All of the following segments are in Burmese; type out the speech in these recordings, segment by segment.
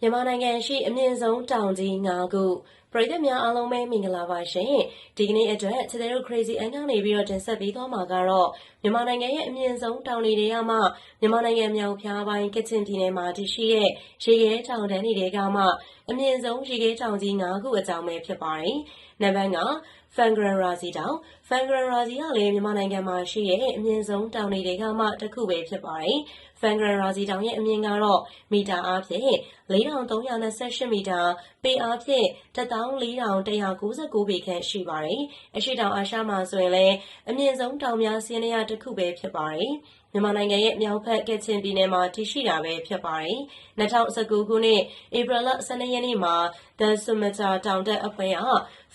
မြန်မာနိုင်ငံရှိ အမြင့်ဆုံးတောင်ကြီး ၅ ခု ပရိသတ်များအားလုံးပဲ မင်္ဂလာပါရှင် ဒီကနေ့အတွက်ခြေတို့ crazy အန်ကနေပြီးတော့တင်ဆက်ပေးသွားမှာကတော့ မြန်မာနိုင်ငံရဲ့ အမြင့်ဆုံးတောင်တွေတွေကမှ မြန်မာနိုင်ငံမြောက်ဖျားပိုင်း ကချင်ပြည်နယ်မှာ တည်ရှိတဲ့ ရေခဲတောင်တန်းတွေကမှ အမြင့်ဆုံး ရေခဲတောင်ကြီး ၅ ခုအကြောင်းပဲ ဖြစ်ပါတယ် နံပါတ်ကဖန်ဂရန်ရာစီတောင်ဖန်ဂရန်ရာစီကလည်းမြန်မာနိုင်ငံမှာရှိတဲ့အမြင့်ဆုံးတောင်တွေကမှတစ်ခုပဲဖြစ်ပါတယ်ဖန်ဂရန်ရာစီတောင်ရဲ့အမြင့်ကတော့မီတာအားဖြင့်4328မီတာပေအားဖြင့်14199ပေခန့်ရှိပါတယ်အရှိတောင်အာရှမှာဆိုရင်လည်းအမြင့်ဆုံးတောင်များစီးနေရတစ်ခုပဲဖြစ်ပါတယ် မြန်မာနိုင်ငံရဲ့ မြောက်ဘက် ကချင်ပြည်နယ်မှာ တည်ရှိတာပဲ ဖြစ်ပါတယ်။2019ခုနှစ် ဧပြီလ12ရက်နေ့မှာ The Sumatra တောင်တက်အဖွဲ့က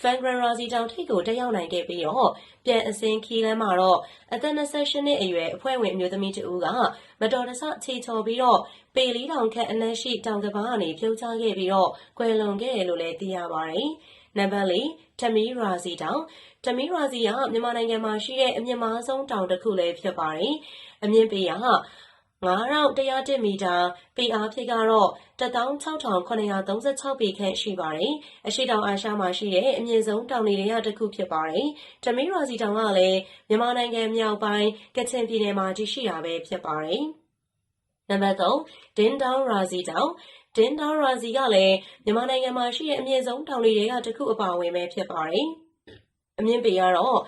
Fangran Razi တောင်ထိပ်ကို တက်ရောက်နိုင်ခဲ့ပြီးတော့ ပြန်အစင်းခီးလမ်းမှာတော့ အသက်28နှစ်အရွယ် အဖွဲ့ဝင် အမျိုးသမီးတဦးက မတော်တဆ ခြေချော်ပြီးတော့ ပေလေးတောင်ခန့်အနက်ရှိ တောင်ကပန်းကနေ ပြုတ်ကျခဲ့ပြီးတော့ ကွယ်လွန်ခဲ့တယ်လို့လည်း သိရပါတယ်။ နံပါတ်၄တမီရာဇီတောင်တမီရာဇီကမြန်မာနိုင်ငံမှာရှိတဲ့အမြင့်မားဆုံးတောင်တစ်ခုလည်းဖြစ်ပါတယ်။အမြင့်ပေက9101မီတာပေအားဖြင့်ကတော့16736ပေခန့်ရှိပါတယ်။အရှိတောင်အာရှမှာရှိတဲ့အမြင့်ဆုံးတောင်တွေထဲကတစ်ခုဖြစ်ပါတယ်။တမီရာစီတောင်ကလည်းမြန်မာနိုင်ငံမြောက်ပိုင်းကချင်ပြည်နယ်မှာတည်ရှိတာပဲဖြစ်ပါတယ်။နံပါတ်3ဒင်တောင်ရာစီတောင် ဒင်တောင်ရာစီကလည်း မြန်မာနိုင်ငံမှာရှိတဲ့ အမြင့်ဆုံးတောင်တွေထဲက တစ်ခုအပါအဝင်ပဲ ဖြစ်ပါတယ်။အမြင့်ပေကတော့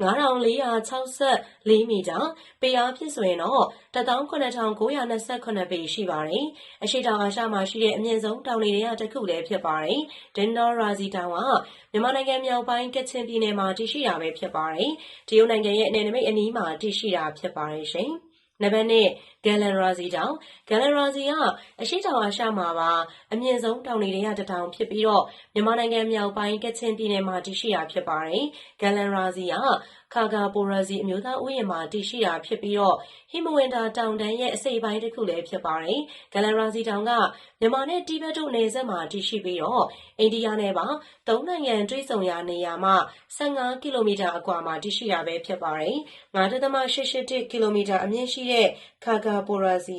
9464မီတာ ပေအားဖြစ်ဆိုရင်တော့18929ပေ ရှိပါတယ်။အရှိတောင်အာရှမှာရှိတဲ့ အမြင့်ဆုံးတောင်တွေထဲက တစ်ခုလည်း ဖြစ်ပါတယ်။ဒင်နော်ရာဇီတောင်ကမြန်မာနိုင်ငံမြောက်ပိုင်း ကချင်ပြည်နယ်မှာ တည်ရှိတာပဲ ဖြစ်ပါတယ်။တရုတ်နိုင်ငံရဲ့ နယ်နိမိတ်အနီးမှာ တည်ရှိတာ ဖြစ်ပါတယ်ရှင်။ နံပါတ်2ဂယ်လန်ရာဇီတောင်ဂယ်လန်ရာဇီကအရှိတောင်အာရှမှာပါ အမြင့်ဆုံးတောင်တွေတွေကတတောင်ဖြစ်ပြီးတော့ မြန်မာနိုင်ငံမြောက်ပိုင်း ကချင်ပြည်နယ်မှာ တည်ရှိတာဖြစ်ပါတယ်ဂယ်လန်ရာဇီကခါဂါပိုရာဇီ အမျိုးသားဥယျာဉ်မှာ တည်ရှိတာဖြစ်ပြီးတော့ ဟိမဝန္တာတောင်တန်းရဲ့ အစိပ်ပိုင်းတစ်ခုလည်း ဖြစ်ပါတယ်ဂယ်လန်ရာဇီတောင်က မြန်မာနဲ့ တိဘက်တို့နယ်စပ်မှာ တည်ရှိပြီးတော့ အိန္ဒိယနဲ့ပါ သုံးနိုင်ငံတွိဆုံရာနေရာမှာ15ကီလိုမီတာအကွာမှာ တည်ရှိတာပဲ ဖြစ်ပါတယ်9.881ကီလိုမီတာ အမြင့်ရှိတဲ့ ခါဂါပိုရာဇီ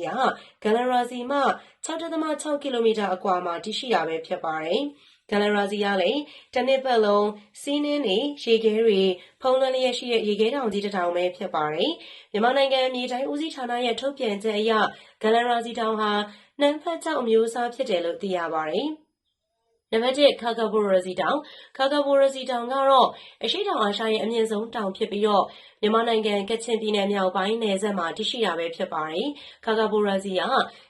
ကဂလရာဇီမှ6.6ကီလိုမီတာအကွာမှာ တည်ရှိတာပဲ ဖြစ်ပါတယ်။ ဂလရာဇီကလည်းတစ်နှစ်ပတ်လုံးစီးနှင်းတွေရေခဲတွေဖုံးလွှမ်းလျက်ရှိတဲ့ရေခဲတောင်ကြီးတစ်ထောင်ပဲဖြစ်ပါတယ်။မြန်မာနိုင်ငံမြေတိုင်းဦးစီးဌာနရဲ့ထုတ်ပြန်ချက်အရဂလရာဇီတောင်ဟာနှမ်းဖက်ကြောက်အမျိုးအစားဖြစ်တယ်လို့သိရပါတယ်။ နံပါတ်1ခါကာဘိုရစီတောင်ခါကာဘိုရစီတောင်ကတော့ အရှိတောင်အာရှရဲ့ အမြင့်ဆုံးတောင်ဖြစ်ပြီးတော့ မြန်မာနိုင်ငံ ကချင်ပြည်နယ်မြောက်ပိုင်းနယ်စပ်မှာတရှိတာပဲ ဖြစ်ပါတယ်ခါကာဘိုရစီက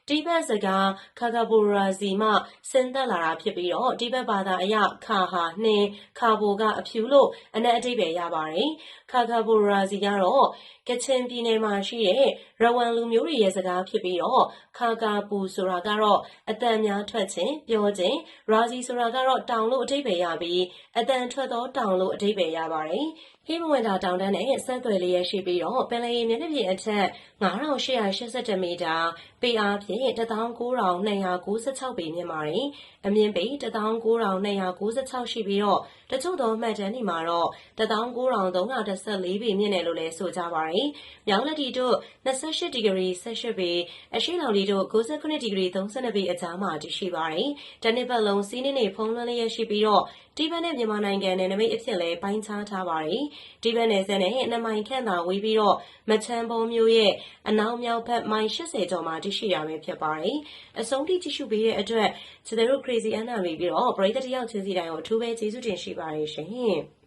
တိဘက်စကားခါကာဘိုရစီမှ ဆင်းသက်လာတာဖြစ်ပြီးတော့ တိဘက်ဘာသာအရခါဟာ နှင်းခါဘိုကအဖြူလို့ အနက်အတိတ်ပဲရပါတယ်ခါကာဘိုရစီကတော့ ကချင်ပြည်နယ်မှာရှိတဲ့ရဝမ်လူမျိုးတွေရဲ့ စကားဖြစ်ပြီးတော့ခါကာပူဆိုတာကတော့အတန်များထွက်ခြင်း ပြောခြင်းရာစီဆိုတာကတော့တောင်လို့အဓိပ္ပာယ်ရပြီးအတန်ထွက်သောတောင်လို့အဓိပ္ပာယ်ရပါတယ်ဟိမဝန္တာတောင်တန်းနဲ့ဆက်သွယ်လျက်ရှိပြီးတော့ပင်လယ်မျက်နှာပြင်အထက်9881မီတာပေအားဖြင့်19296ပေမြင့်ပါတယ်။အမြင့်ပေ19296ရှိပြီးတော့တချို့သောမှတ်တမ်းတွေမှာတော့19314ပေမြင့်တယ်လို့လည်းဆိုကြပါတယ်။မြောင်းလက်တီတို့28ဒီဂရီ18ပေအရှိလောင်လီတို့69ဒီဂရီ32ပေအကြားမှာတည်ရှိပါတယ်။တနစ်ပတ်လုံးစီးနှင်းတွေဖုံးလွှမ်းလျက်ရှိပြီးတော့ တိဘက်နဲ့မြန်မာနိုင်ငံနယ်နိမိတ်အဖြစ်လည်းပိုင်းခြားထားပါတယ်။တိဘက်နယ်စပ်နဲ့နှစ်မိုင်ခန့်သာဝေးပြီးတော့မချမ်းပုံးမျိုးရဲ့အနောက်မြောက်ဘက်မိုင်80ကျော်မှာတရှိရပဲဖြစ်ပါတယ်။အဆုံးထိကြည့်ရှုပေးတဲ့အတွက်ကျွန်တော်တို့ Crazy Anna ပြီးတော့ပရိသတ်တယောက်ချင်းစီတိုင်းကိုအထူးပဲကျေးဇူးတင်ရှိပါတယ်ရှင်။